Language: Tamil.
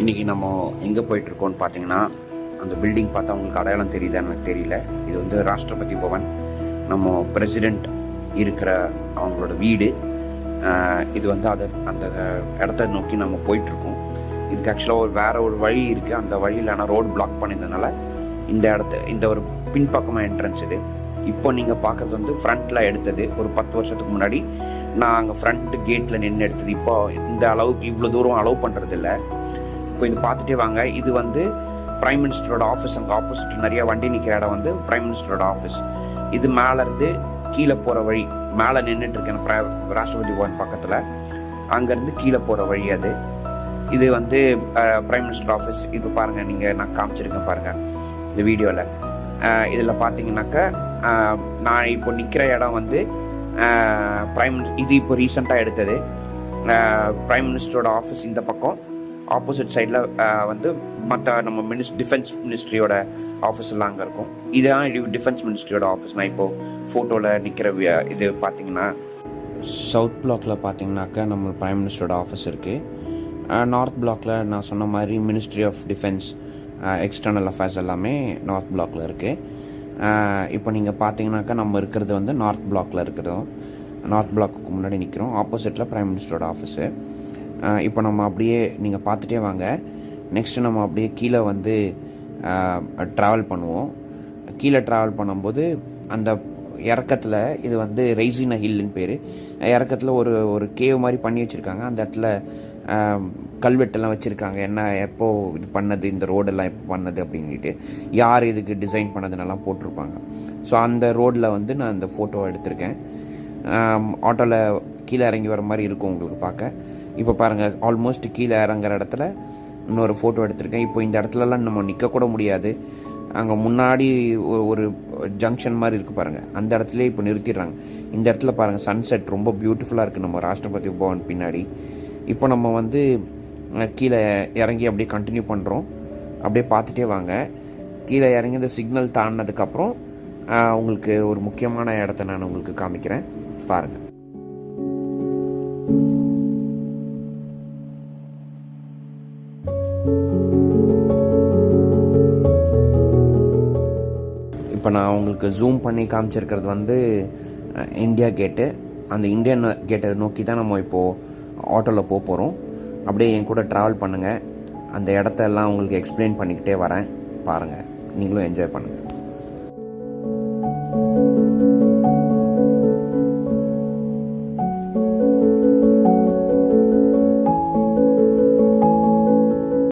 இன்றைக்கி நம்ம எங்கே போயிட்டுருக்கோம்னு பார்த்தீங்கன்னா அந்த பில்டிங் பார்த்தா உங்களுக்கு அடையாளம் தெரியுதான்னு எனக்கு தெரியல. இது வந்து ராஷ்டிரபதி பவன். நம்ம பிரசிடெண்ட் இருக்கிற அவங்களோட வீடு. இது வந்து அதை அந்த இடத்த நோக்கி நம்ம போயிட்டுருக்கோம். இதுக்கு ஆக்சுவலாக ஒரு வேற ஒரு வழி இருக்குது அந்த வழியில் ஆனால் ரோடு பிளாக் பண்ணியிருந்தனால இந்த இடத்த இந்த ஒரு பின்பக்கமாக என்ட்ரன்ஸ் இது. இப்போ நீங்கள் பார்க்கறது வந்து ஃப்ரண்ட்டில் எடுத்தது. ஒரு பத்து வருஷத்துக்கு முன்னாடி நான் அங்கே ஃப்ரண்ட் கேட்டில் நின்று எடுத்தது. இப்போ இந்த அளவுக்கு இவ்வளோ தூரம் அலோவ் பண்ணுறதில்ல இப்போ இது பார்த்துட்டே வாங்க. இது வந்து பிரைம் மினிஸ்டரோட ஆஃபீஸ் அங்கே ஆப்போசிட் நிறைய வண்டி நிற்கிற இடம் வந்து பிரைம் மினிஸ்டரோட ஆஃபீஸ் இது மேலேருந்து கீழே போகிற வழி மேலே நின்றுட்டு இருக்கேன் ராஷ்டிரபதி பவன் பக்கத்தில். அங்கேருந்து கீழே போகிற வழி அது. இது வந்து பிரைம் மினிஸ்டர் ஆஃபீஸ் இப்போ பாருங்கள் நீங்கள் நான் காமிச்சிருக்கேன் பாருங்கள் இந்த வீடியோவில் இதில் பார்த்தீங்கன்னாக்கா நான் இப்போ நிற்கிற இடம் வந்து பிரைம் இது இப்போ ரீசெண்டாக எடுத்தது. பிரைம் மினிஸ்டரோட ஆஃபீஸ் இந்த பக்கம். ஆப்போசிட் சைடில் வந்து மற்ற நம்ம மினிஸ் டிஃபென்ஸ் மினிஸ்ட்ரியோட ஆஃபீஸ் எல்லாம் அங்கே இருக்கும். இதுதான் டிஃபென்ஸ் மினிஸ்ட்ரியோட ஆஃபீஸ் நான் இப்போது ஃபோட்டோவில் நிற்கிற இது பார்த்தீங்கன்னா சவுத் பிளாக்ல பார்த்தீங்கன்னாக்கா நம்ம பிரைம் மினிஸ்டரோட ஆஃபீஸ் இருக்குது நார்த் பிளாக்ல நான் சொன்ன மாதிரி ministry of defence external affairs எல்லாமே நார்த் பிளாக்ல இருக்குது இப்போ நீங்கள் பார்த்தீங்கன்னாக்கா நம்ம இருக்கிறது வந்து நார்த் பிளாக்ல இருக்கிறதும் நார்த் பிளாக்கு முன்னாடி நிற்கிறோம் ஆப்போசிட்டில் பிரைம் மினிஸ்டரோட ஆஃபீஸு இப்போ நம்ம அப்படியே நீங்கள் பார்த்துட்டே வாங்க. நெக்ஸ்ட்டு நம்ம அப்படியே கீழே வந்து ட்ராவல் பண்ணுவோம். கீழே ட்ராவல் பண்ணும்போது அந்த இறக்கத்தில் இது வந்து ரெய்சினா ஹில்லுன்னு பேர். இறக்கத்தில் ஒரு ஒரு கேவ் மாதிரி பண்ணி வச்சுருக்காங்க. அந்த இடத்துல கல்வெட்டெல்லாம் வச்சுருக்காங்க. என்ன எப்போது இது பண்ணது இந்த ரோடெல்லாம் எப்போ பண்ணது அப்படின்ட்டு யார் இதுக்கு டிசைன் பண்ணதுன்னெல்லாம் போட்டிருப்பாங்க. ஸோ அந்த ரோடில் வந்து நான் அந்த ஃபோட்டோ எடுத்திருக்கேன். ஆட்டோவில் கீழே இறங்கி வர மாதிரி இருக்கும் உங்களுக்கு பார்க்க. இப்போ பாருங்கள் ஆல்மோஸ்ட் கீழே இறங்குற இடத்துல இன்னொரு ஃபோட்டோ எடுத்திருக்கேன். இப்போ இந்த இடத்துலலாம் நம்ம நிற்கக்கூட முடியாது. அங்கே முன்னாடி ஒ- ஒரு ஜங்ஷன் மாதிரி இருக்குது பாருங்கள் அந்த இடத்துல இப்போ நிறுத்திடுறாங்க. இந்த இடத்துல பாருங்கள் சன்செட் ரொம்ப பியூட்டிஃபுல்லாக இருக்குது நம்ம ராஷ்டிரபதி பவன் பின்னாடி. இப்போ நம்ம வந்து கீழே இறங்கி அப்படியே கண்டினியூ பண்ணுறோம் அப்படியே பார்த்துட்டே வாங்க. கீழே இறங்கி இந்த சிக்னல் தாண்டினதுக்கப்புறம் உங்களுக்கு ஒரு முக்கியமான இடத்த நான் உங்களுக்கு காமிக்கிறேன். பாருங்கள் இப்போ நான் உங்களுக்கு ஜூம் பண்ணி காமிச்சிருக்கிறது வந்து இந்தியா கேட்டு அந்த இந்தியன் கேட்டை நோக்கி தான் நம்ம இப்போது ஆட்டோவில் போக போகிறோம் அப்படியே என் கூட ட்ராவல் பண்ணுங்கள் அந்த இடத்த எல்லாம் உங்களுக்கு எக்ஸ்பிளைன் பண்ணிக்கிட்டே வரேன். பாருங்கள் நீங்களும் என்ஜாய் பண்ணுங்கள்